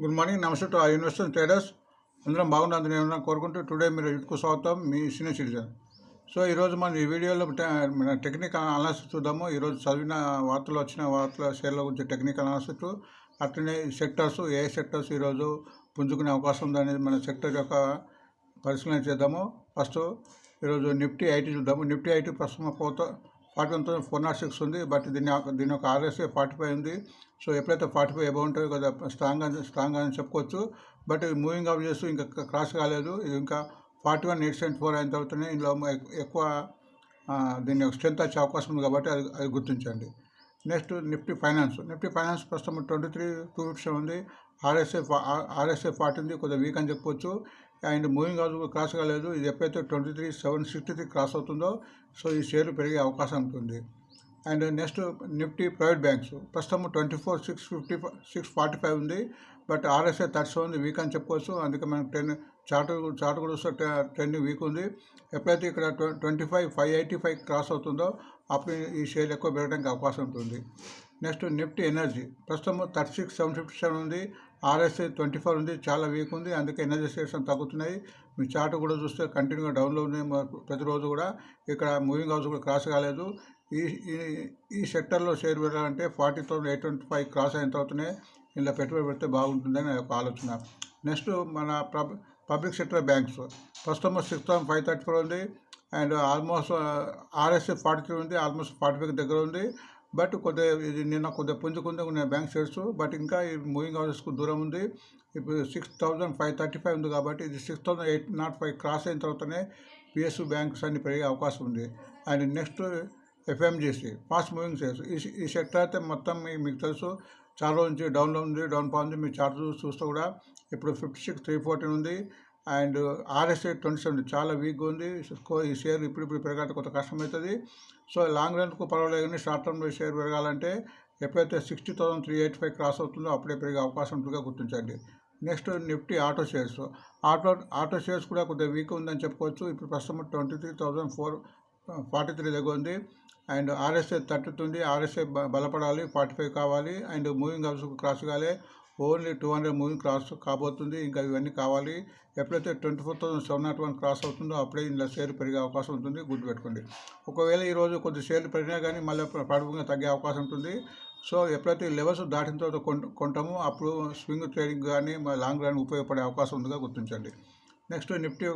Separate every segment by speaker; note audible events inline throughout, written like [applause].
Speaker 1: Good morning నమస్తే to a investor traders. అందరం బాగున్నది నేను కోరుకుంటూ టుడే మీరు ఎక్కువ స్వాగతం మీ సీనియర్ సిటిజన్. సో ఈరోజు మనం ఈ వీడియోలో టె- మన టెక్నిక్ అనాలిసిస్ చూద్దాము. ఈరోజు చదివిన వార్తలు వచ్చిన వార్తల షేర్ల గురించి టెక్నికల్ అనాలిసిస్ అట్లనే సెక్టర్స్ ఏ సెక్టర్స్ ఈరోజు పుంజుకునే అవకాశం ఉంది అనేది మన సెక్టర్ యొక్క పరిశీలన చేద్దాము. ఫస్ట్ ఈరోజు నిఫ్టీ ఐటీ చూద్దాము. నిఫ్టీ ఐటీ ప్రస్తుతం పోత forty one thousand four naught six ఉంది బట్ దీని దీని యొక్క ఆర్ఎస్ఏ ఫార్టీ ఫైవ్ ఉంది. సో ఎప్పుడైతే ఫార్టీ ఫైవ్ ఎబో ఉంటుందో కదా స్ట్రాంగ్ అని స్ట్రాంగ్ అని చెప్పుకోవచ్చు. బట్ మూవింగ్ అప్ చేస్తూ ఇంకా క్రాస్ కాలేదు. ఇది ఇంకా forty one eight seventy four అయిన తర్వాతనే ఇందులో ఎక్కువ దీని యొక్క స్ట్రెంత్ వచ్చే అవకాశం ఉంది కాబట్టి అది అది గుర్తించండి. Next Nifty finance Nifty finance ప్రస్తుతం ట్వంటీ త్రీ టూ ఫిఫ్టీ ఉంది. ఆర్ఎస్ఏ ఆర్ఎస్ఏ ఫార్టీ ఉంది కొద్దిగా వీక్ అని చెప్పొచ్చు అండ్ మూవింగ్ హౌస్ క్రాస్ కాలేదు. ఇది ఎప్పుడైతే twenty three seven sixty three cross అవుతుందో సో ఈ షేర్లు పెరిగే అవకాశం ఉంటుంది. And next Nifty private banks. ప్రస్తుతం twenty four six fifty six forty five ఉంది. బట్ ఆర్ఎస్ఐ థర్టీ ఉంది వీక్ అని చెప్పుకోవచ్చు అందుకే మనకు టెన్ చార్ట్ చార్ట్ కూడా వస్తే టెన్ వీక్ ఉంది. ఎప్పుడైతే ఇక్కడ twenty five five eighty five cross అవుతుందో అప్పుడు ఈ షేర్ ఎక్కువ పెరగడానికి అవకాశం ఉంటుంది. Next Nifty energy. ప్రస్తుతం thirty six seven fifty seven ఉంది. ఆర్ఎస్ఐ ట్వంటీ ఫోర్ ఉంది. చాలా వీక్ ఉంది. అందుకే ఎనర్జీ షేర్స్ తగ్గుతున్నాయి. మీ చార్ట్ కూడా చూస్తే కంటిన్యూగా డౌన్లో ఉన్నాయి ప్రతిరోజు కూడా ఇక్కడ మూవింగ్ హౌస్ కూడా క్రాస్ కాలేదు. ఈ ఈ ఈ సెక్టర్లో షేర్ పెట్టాలంటే forty thousand eight twenty five cross అయిన తర్వాతనే ఇలా పెట్టుబడి పెడితే బాగుంటుందని ఒక ఆలోచన. నెక్స్ట్ మన పబ్ పబ్లిక్ సెక్టర్ బ్యాంక్స్. ప్రస్తుతం six thousand five thirty four ఉంది. And almost RSF forty three ఉంది. ఆల్మోస్ట్ ఫార్టీ ఫైవ్ దగ్గర ఉంది. బట్ కొద్దిగా ఇది నిన్న కొద్దిగా పుంజుకుంది నేను బ్యాంక్ షేర్స్. బట్ ఇంకా ఈ మూవింగ్ అవర్స్కు దూరం ఉంది. ఇప్పుడు six thousand five thirty five ఉంది కాబట్టి ఇది six thousand eight naught five cross అయిన తర్వాతనే పిఎస్యూ బ్యాంక్స్ అన్ని పెరిగే అవకాశం ఉంది. And next FMCG fast moving shares. ఈ ఈ సెక్టర్ అయితే మొత్తం మీకు తెలుసు చాలా నుంచి డౌన్లో ఉంది డౌన్ ఉంది. మీ చార్ట్ చూస్తే కూడా ఇప్పుడు ఫిఫ్టీ సిక్స్ త్రీ ఫోర్టీన్ ఉంది. అండ్ ఆర్ఎస్ఐ ట్వంటీ సెవెన్ చాలా వీక్గా ఉంది. ఈ షేర్ ఇప్పుడు ఇప్పుడు పెరగాలంటే కొంత కష్టమవుతుంది. సో లాంగ్ రన్కు పర్వాలేదు కానీ షార్ట్ టర్మ్లో షేర్ పెరగాలంటే ఎప్పుడైతే sixty thousand three eight five cross అవుతుందో అప్పుడే పెరిగే అవకాశం ఉంటుందిగా గుర్తించండి. Next Nifty auto shares. Auto auto shares కూడా కొద్దిగా వీక్ ఉందని చెప్పుకోవచ్చు. ఇప్పుడు ప్రస్తుతం twenty three thousand four forty three దగ్గర ఉంది. అండ్ ఆర్ఎస్ఐ తట్టుతుంది. ఆర్ఎస్ఐ బలపడాలి. ఫార్టీ ఫైవ్ కావాలి. అండ్ మూవింగ్ హౌస్ క్రాస్ కావాలి only two hundred moving cross కాబోతుంది. ఇంకా ఇవన్నీ కావాలి. ఎప్పుడైతే twenty four thousand seven naught one cross అవుతుందో అప్పుడే ఇందులో షేర్లు పెరిగే అవకాశం ఉంటుంది. గుర్తుపెట్టుకోండి. ఒకవేళ ఈరోజు కొద్ది షేర్లు పెరిగినా కానీ మళ్ళీ పడుపుగా తగ్గే అవకాశం ఉంటుంది. సో ఎప్పుడైతే లెవెల్స్ దాటిన తర్వాత కొన్- కొంటామో అప్పుడు స్వింగ్ ట్రేడింగ్ కానీ మా లాంగ్ రన్ ఉపయోగపడే అవకాశం ఉందిగా గుర్తించండి. Next Nifty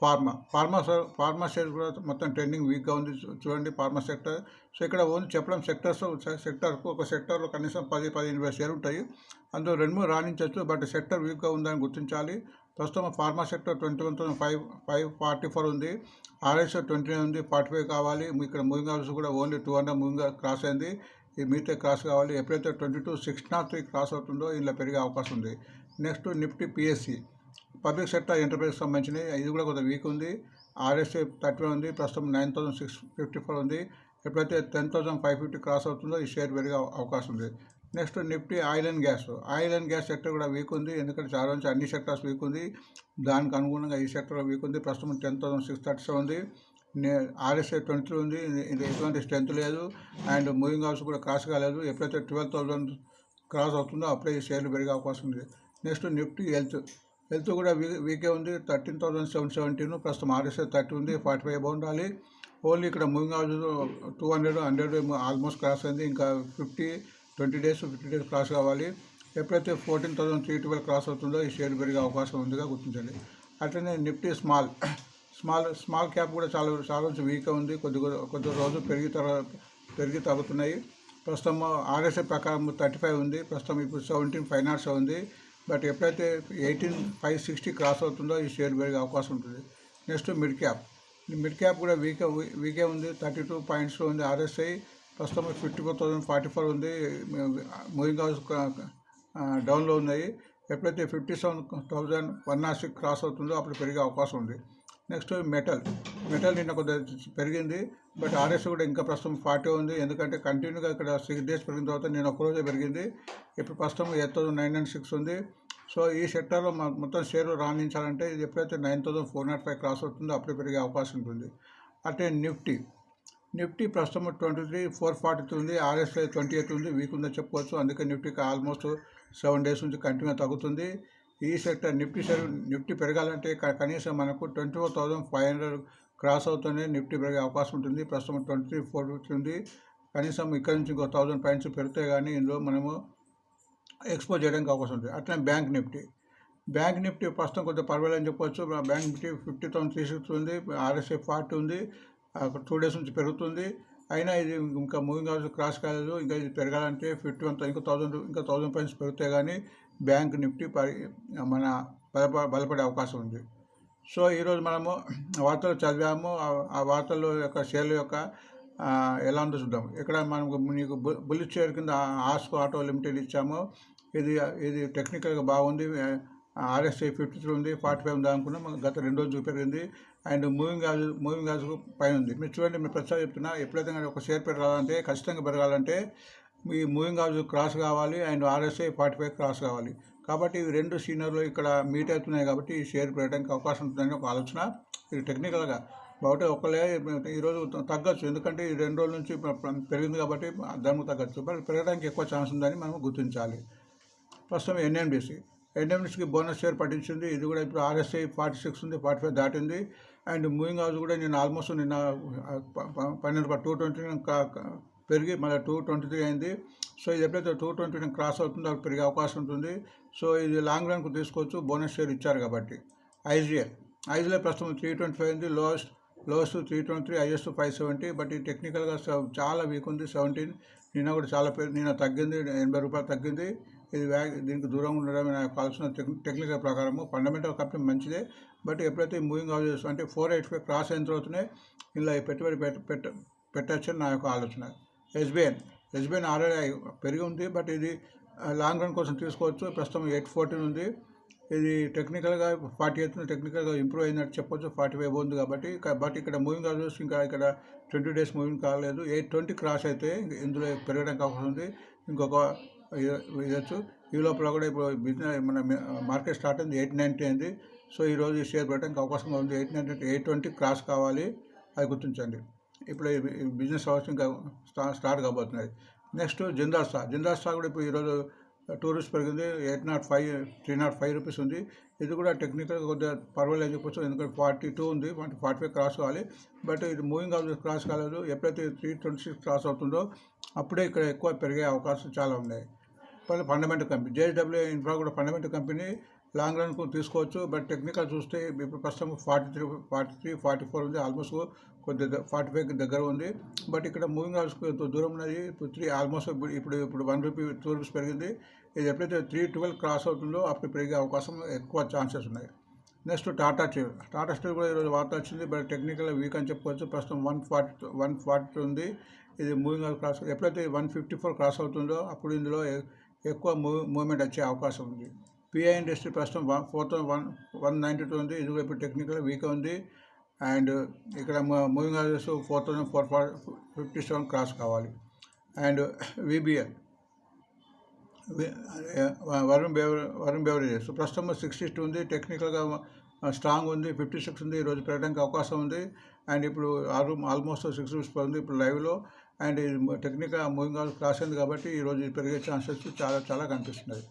Speaker 1: pharma pharma pharma share కూడా మొత్తం ట్రెండింగ్ వీక్గా ఉంది చూ- చూడండి ఫార్మా సెక్టర్. సో ఇక్కడ ఓన్లీ చెప్పడం సెక్టర్స్ సెక్టర్కు ఒక సెక్టర్లో కనీసం పది పదిహేను వేల షేర్ ఉంటాయి. అందులో రెండు మూడు రాణించవచ్చు బట్ సెక్టర్ వీక్గా ఉందని గుర్తించాలి. ప్రస్తుతం pharma sector twenty one thousand five five forty four ఉంది. ఆర్ఎస్ ట్వంటీ నైన్ ఉంది ఫార్టీ ఫైవ్ కావాలి. మీ ఇక్కడ మూవింగ్ హౌస్ కూడా only two hundred moving cross అయింది. ఈ మిగతా క్రాస్ కావాలి. ఎప్పుడైతే twenty two six naught three cross అవుతుందో ఇలా పెరిగే అవకాశం ఉంది. Next Nifty PSC. Public sector enterprise సంబంధించినవి ఇది కూడా కొంత వీక్ ఉంది. ఆర్ఎస్ఏ థర్టీ ఉంది ప్రస్తుతం nine thousand six fifty four ఉంది. ఎప్పుడైతే ten thousand five fifty cross అవుతుందో ఈ షేర్ పెరిగే అవకాశం ఉంది. Next Nifty oil and gas. Oil and gas sector కూడా వీక్ ఉంది ఎందుకంటే చాలా నుంచి అన్ని సెక్టర్స్ వీక్ ఉంది. దానికి అనుగుణంగా ఈ సెక్టర్ వీక్ ఉంది. ప్రస్తుతం ten thousand six thirty seven ఉంది. ఆర్ఎస్ఏ ట్వంటీ త్రీ ఉంది. ఇది- ఇది ఎటువంటి స్ట్రెంత్ లేదు. అండ్ మూవింగ్ హౌస్ కూడా క్రాస్ కాలేదు. ఎప్పుడైతే ట్వెల్వ్ థౌసండ్ క్రాస్ అవుతుందో అప్పుడే ఈ షేర్లు పెరిగే అవకాశం ఉంది. Next Nifty health. హెల్త్ కూడా వీ వీకే ఉంది. థర్టీన్ థౌసండ్ సెవెన్ సెవెంటీన్ ప్రస్తుతం ఆర్ఎస్ఐ థర్టీ ఉంది. ఫార్టీ ఫైవ్ ఉండాలి. ఓన్లీ ఇక్కడ moving house two hundred hundred almost cross అయింది. ఇంకా fifty twenty days fifty days cross కావాలి. ఎప్పుడైతే fourteen thousand three twelve cross అవుతుందో ఈ షేర్ పెరిగే అవకాశం ఉందిగా గుర్తించండి. అట్లనే Nifty small small small cap కూడా చాలా చాలా రోజు వీక్గా ఉంది. కొద్ది కొద్ది రోజు పెరిగి తర పెరిగి తగ్గుతున్నాయి. ప్రస్తుతం ఆర్ఎస్ఐ ప్రకారం థర్టీ ఫైవ్ ఉంది. ప్రస్తుతం ఇప్పుడు సెవెంటీన్ ఫైవ్ నాట్స్ ఉంది. బట్ ఎప్పుడైతే ఎయిటీన్ ఫైవ్ సిక్స్టీ క్రాస్ అవుతుందో ఈ షేర్ పెరిగే అవకాశం ఉంటుంది. Next mid cap. Mid cap కూడా వీకే వీకే ఉంది. థర్టీ టూ పాయింట్స్ ఉంది ఆర్ఎస్ఐ. ప్రస్తుతం fifty four thousand forty four ఉంది. మూవింగ్ హౌస్ డౌన్లో ఉన్నాయి. ఎప్పుడైతే fifty seven thousand one naught six cross అవుతుందో అప్పుడు పెరిగే అవకాశం ఉంది. Next metal. మెటల్ నిన్న కొద్దిగా పెరిగింది. బట్ ఆర్ఎస్ కూడా ఇంకా ప్రస్తుతం ఫార్టీ ఉంది. ఎందుకంటే కంటిన్యూగా ఇక్కడ సిక్స్ డేస్ పెరిగిన తర్వాత నేను ఒక్కరోజే పెరిగింది. ఇప్పుడు ప్రస్తుతం eight thousand nine nine six ఉంది. సో ఈ సెక్టర్లో మొత్తం షేర్ రాణించాలంటే ఇది ఎప్పుడైతే nine thousand four naught five cross అవుతుందో అప్పుడే పెరిగే అవకాశం ఉంటుంది. అంటే నిఫ్టీ. నిఫ్టీ ప్రస్తుతం twenty three four forty three ఉంది. ఆర్ఎస్ఐ ట్వంటీ ఎయిట్ ఉంది. వీక్ ఉందని చెప్పుకోవచ్చు. అందుకే నిఫ్టీకి ఆల్మోస్ట్ సెవెన్ డేస్ నుంచి కంటిన్యూ తగ్గుతుంది. ఈ సెక్టర్ నిఫ్టీ సెల్ నిఫ్టీ పెరగాలంటే కనీసం మనకు twenty four thousand five hundred cross అవుతూనే నిఫ్టీ పెరిగే అవకాశం ఉంటుంది. ప్రస్తుతం ట్వంటీ త్రీ ఫోర్ ఉంది కనీసం ఇక్కడ నుంచి ఇంకో థౌజండ్ పాయింట్స్ పెరిగితే కానీ ఇందులో మనము ఎక్స్పోజ్ చేయడానికి అవకాశం ఉంది అట్లనే బ్యాంక్ నిఫ్టీ. బ్యాంక్ నిఫ్టీ ప్రస్తుతం కొంచెం పర్వాలేదని చెప్పొచ్చు. Bank Nifty fifty thousand three six ఉంది ఫార్టీ ఉంది. టూ డేస్ నుంచి పెరుగుతుంది. అయినా ఇది ఇంకా మూవింగ్ అవర్స్ క్రాస్ కాలేదు. ఇంకా ఇది పెరగాలంటే ఫిఫ్టీ వన్ ఇంకా థౌసండ్ ఇంకా థౌసండ్ పాయింట్స్ పెరిగితే కానీ బ్యాంక్ నిఫ్టీ మన బలప బలపడే అవకాశం ఉంది. సో ఈరోజు మనము [clears throat] వార్తలు చదివాము. ఆ- ఆ వార్తల యొక్క షేర్ల యొక్క ఎలా ఉందో చూద్దాం ఇక్కడ మనకు నీకు బుల్లెట్ షేర్ కింద ఆస్కో ఆటో లిమిటెడ్ ఇచ్చాము. ఇది ఇది టెక్నికల్గా బాగుంది. ఆర్ఎస్ఐ ఫిఫ్టీ త్రీ ఉంది ఫార్టీ ఫైవ్ ఉంది అనుకున్నాం. గత రెండు రోజులు చూపెరిగింది. And moving gauge moving gauge పైన ఉంది. మీరు చూడండి మీరు ప్రతిసారి చెప్తున్నా ఎప్పుడైతే ఒక షేర్ పెరగాలంటే ఖచ్చితంగా పెరగాలంటే మీ మూవింగ్ గాజ్ క్రాస్ కావాలి and RSI forty five cross కావాలి. కాబట్టి ఇవి రెండు సీనియర్లు ఇక్కడ మీట్ అవుతున్నాయి కాబట్టి ఈ షేర్ పెరగడానికి అవకాశం ఉంటుందని ఒక ఆలోచన. ఇది టెక్నికల్గా బహుటే ఒకలే ఈరోజు తగ్గచ్చు. ఎందుకంటే ఈ రెండు రోజుల నుంచి పెరిగింది కాబట్టి దానికి తగ్గచ్చు. బట్ పెరగడానికి ఎక్కువ ఛాన్స్ ఉందని మనం గుర్తించాలి. ప్రస్తుతం ఎన్ఎండిసి. ఎన్ఎండిసికి బోనస్ షేర్ పట్టించింది. ఇది కూడా ఇప్పుడు ఆర్ఎస్ఐ ఫార్టీ సిక్స్ ఉంది ఫార్టీ ఫైవ్ దాటింది. అండ్ మూవింగ్ హౌస్ కూడా నేను ఆల్మోస్ట్ నిన్న పన్నెండు టూ ట్వంటీ పెరిగి మళ్ళీ టూ ట్వంటీ త్రీ అయింది. సో ఇది ఎప్పుడైతే టూ ట్వంటీ క్రాస్ అవుతుందో అది పెరిగే అవకాశం ఉంటుంది. సో ఇది లాంగ్ రన్కు తీసుకోవచ్చు బోనస్ షేర్ ఇచ్చారు కాబట్టి. ఐజిఎల్ ఐజిఎల్ ప్రస్తుతం త్రీ ట్వంటీ ఫైవ్ ఉంది. Lowest lowest three twenty three highest five seventy but ఈ టెక్నికల్గా చాలా వీక్ ఉంది. సెవెంటీన్ నిన్న కూడా చాలా పెరి నిన్న తగ్గింది ఎనభై రూపాయలు తగ్గింది. ఇది వ్యా దీనికి దూరంగా ఉండడం నాకు కావాల్సిన టెక్నికల్ ప్రకారము ఫండమెంటల్ కంపెనీ మంచిదే. బట్ ఎప్పుడైతే మూవింగ్ హౌసెస్ అంటే ఫోర్ ఎయిట్ ఫైవ్ క్రాస్ అయిన తర్వాతనే ఇలా పెట్టుబడి పెట్ట పెట్ట పెట్టచ్చని నా యొక్క ఆలోచన. ఎస్బీఐ ఎస్బీఐ ఆల్రెడీ పెరిగి ఉంది బట్ ఇది లాంగ్ రన్ కోసం తీసుకోవచ్చు. ప్రస్తుతం ఎయిట్ ఫోర్టీన్ ఉంది. ఇది టెక్నికల్గా ఫార్టీ ఎయిత్ టెక్నికల్గా ఇంప్రూవ్ అయినట్టు చెప్పొచ్చు. ఫార్టీ ఫైవ్ ఉంది కాబట్టి బట్ ఇక్కడ మూవింగ్ హౌసెస్ ఇంకా ఇక్కడ ట్వంటీ డేస్ మూవింగ్ కాలేదు. ఎయిట్ ట్వంటీ క్రాస్ అయితే ఇందులో పెరగడానికి అవకాశం ఉంది. ఇంకొక ఇవ్వచ్చు ఈ లోపల కూడా ఇప్పుడు బిజినెస్ మన మార్కెట్ స్టార్ట్ అయింది. ఎయిట్ నైంటీ అయింది. సో ఈరోజు షేర్ పెట్టడానికి అవకాశం ఉంది. Eight ninety eight twenty cross కావాలి. అది గుర్తించండి. ఇప్పుడు బిజినెస్ అవర్స్ ఇంకా స్టార్ట్ కాబోతున్నాయి. నెక్స్ట్ జిందాల్ స్టా జిందాల్ స్టా కూడా ఇప్పుడు ఈరోజు టూరిస్ట్ పెరిగింది. Eight naught five three naught five rupees ఉంది. ఇది కూడా టెక్నికల్గా కొద్దిగా పర్వాలేదు అని చెప్పొచ్చు. ఎందుకంటే ఫార్టీ టూ ఉంది. ఫార్టీ ఫైవ్ క్రాస్ కావాలి. బట్ ఇది మూవింగ్ ఆఫ్ క్రాస్ కాలేదు. ఎప్పుడైతే త్రీ ట్వంటీ సిక్స్ క్రాస్ అవుతుందో అప్పుడే ఇక్కడ ఎక్కువ పెరిగే అవకాశం చాలా ఉన్నాయి. Fundamental company. జేఎస్డబ్ల్యూ ఇన్ఫ్రా కూడా ఫండమెంటల్ కంపెనీ. లాంగ్ రన్ తీసుకోవచ్చు. బట్ టెక్నికల్ చూస్తే ఇప్పుడు ప్రస్తుతం forty three forty three forty four ఉంది. ఆల్మోస్ట్ కొద్ది ఫార్టీ ఫైవ్ దగ్గర ఉంది. బట్ ఇక్కడ మూవింగ్ హౌస్కి దూరం ఉన్నది ఇప్పుడు త్రీ ఆల్మోస్ట్ ఇప్పుడు ఇప్పుడు వన్ రూపీ టూ రూపీస్ పెరిగింది. ఇది ఎప్పుడైతే త్రీ ట్వెల్వ్ క్రాస్ అవుతుందో అప్పుడు పెరిగే అవకాశం ఎక్కువ ఛాన్సెస్ ఉన్నాయి. Next Tata steel Tata steel కూడా ఈరోజు వార్త వచ్చింది. బట్ టెక్నికల్ వీక్ అని చెప్పుకోవచ్చు. ప్రస్తుతం వన్ ఫార్టీ వన్ ఫార్టీ ఉంది. ఇది మూవింగ్ క్రాస్ ఎప్పుడైతే వన్ ఫిఫ్టీ ఫోర్ క్రాస్ అవుతుందో అప్పుడు ఇందులో ఎక్కువ మూవ్ మూవ్మెంట్ వచ్చే అవకాశం ఉంది. పిఐ ఇండస్ట్రీ ప్రస్తుతం one four thousand one one ninety two ఉంది. ఇది కూడా ఇప్పుడు టెక్నికల్ వీక్ ఉంది. అండ్ ఇక్కడ moving houses four thousand four far fifty seven cross కావాలి. అండ్ విబిఎల్ వరుణ్ బేవర్ వరుణ్ బేవరేజెస్ ప్రస్తుతం సిక్స్టీ టూ ఉంది టెక్నికల్గా స్ట్రాంగ్ ఉంది. ఫిఫ్టీ సిక్స్ ఉంది ఈరోజు పెరగడానికి అవకాశం ఉంది. అండ్ ఇప్పుడు ఆరు ఆల్మోస్ట్ సిక్స్ రూపీస్ ఉంది ఇప్పుడు లైవ్లో అండ్ టెక్నికల్ మూవింగ్ క్రాస్ అయింది కాబట్టి ఈరోజు పెరిగే ఛాన్సెస్ చాలా చాలా కనిపిస్తున్నాయి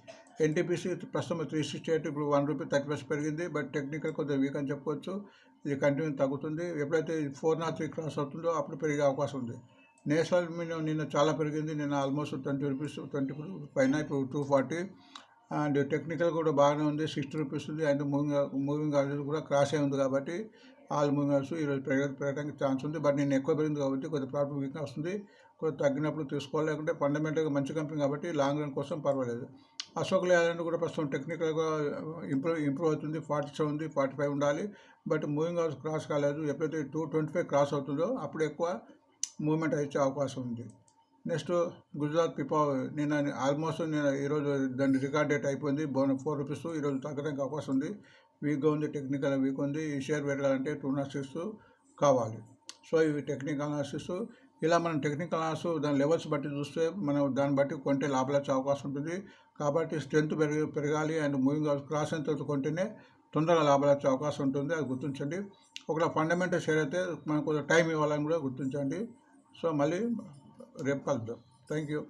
Speaker 1: ఎన్టీపీసీ ప్రస్తుతం త్రీ సిక్స్టీ ఎయిట్ ఇప్పుడు వన్ రూపీ థర్టీ పర్సెంట్ పెరిగింది బట్ టెక్నికల్ కొద్దిగా వీక్ అని చెప్పుకోవచ్చు ఇది కంటిన్యూ తగ్గుతుంది. ఎప్పుడైతే ఫోర్ నాట్ త్రీ క్రాస్ అవుతుందో అప్పుడు పెరిగే అవకాశం ఉంది. నేషనల్ మినిమం నిన్న చాలా పెరిగింది. నిన్న ఆల్మోస్ట్ ట్వంటీ రూపీస్ ట్వంటీ పైన ఇప్పుడు టూ ఫార్టీ అండ్ టెక్నికల్ కూడా బాగానే ఉంది. సిక్స్టీ రూపీస్ ఉంది. అండ్ మూవింగ్ మూవింగ్ ఆర్డర్ కూడా క్రాస్ అయి ఉంది కాబట్టి ఆల్ మూవింగ్ ఆర్డర్స్ ఈరోజు పెరగ పెరగడానికి ఛాన్స్ ఉంది. బట్ నేను ఎక్కువ పెరిగింది కాబట్టి కొద్దిగా ప్రాబ్లం వీక్నెస్ వస్తుంది. కొద్దిగా తగ్గినప్పుడు తీసుకోవాలి లేకుంటే ఫండమెంటల్గా మంచి కంపెనీ కాబట్టి లాంగ్ రన్ కోసం పర్వాలేదు. అశోక్ లేలాండ్ కూడా ప్రస్తుతం టెక్నికల్గా ఇంప్రూవ్ ఇంప్రూవ్ అవుతుంది. ఫార్టీ సెవెన్ ఉంది ఫార్టీ ఫైవ్ ఉండాలి. బట్ మూవింగ్ అవర్స్ క్రాస్ కాలేదు. ఎప్పుడైతే టూ ట్వంటీ ఫైవ్ క్రాస్ అవుతుందో అప్పుడు ఎక్కువ మూమెంట్ వచ్చే అవకాశం ఉంది. నెక్స్ట్ గుజరాత్ పిపా నేను ఆల్మోస్ట్ నేను ఈరోజు దాని రికార్డ్ డేట్ అయిపోయింది. బోన ఫోర్ రూపీస్. ఈరోజు తగ్గడానికి అవకాశం ఉంది. వీక్గా ఉంది టెక్నికల్ వీక్ ఉంది. ఈ షేర్ పెట్టాలంటే టూ నాట్ సిక్స్ కావాలి. సో ఇవి టెక్నికల్ అనాలిసిస్. ఇలా మనం టెక్నికల్ అనాలిసిస్ దాని లెవెల్స్ బట్టి చూస్తే మనం దాన్ని బట్టి కొంటే లాభాలు వచ్చే అవకాశం ఉంటుంది. కాబట్టి స్ట్రెంత్ పెరిగి పెరగాలి అండ్ మూవింగ్ క్రాస్ అయిన తర్వాత కొంటేనే తొందరగా లాభాలు వచ్చే అవకాశం ఉంటుంది. అది గుర్తించండి. ఒకవేళ ఫండమెంటల్ షేర్ అయితే మనకు కొంచెం టైం ఇవ్వాలని కూడా గుర్తించండి. సో మళ్ళీ రేపు కలుద్దాం. Thank you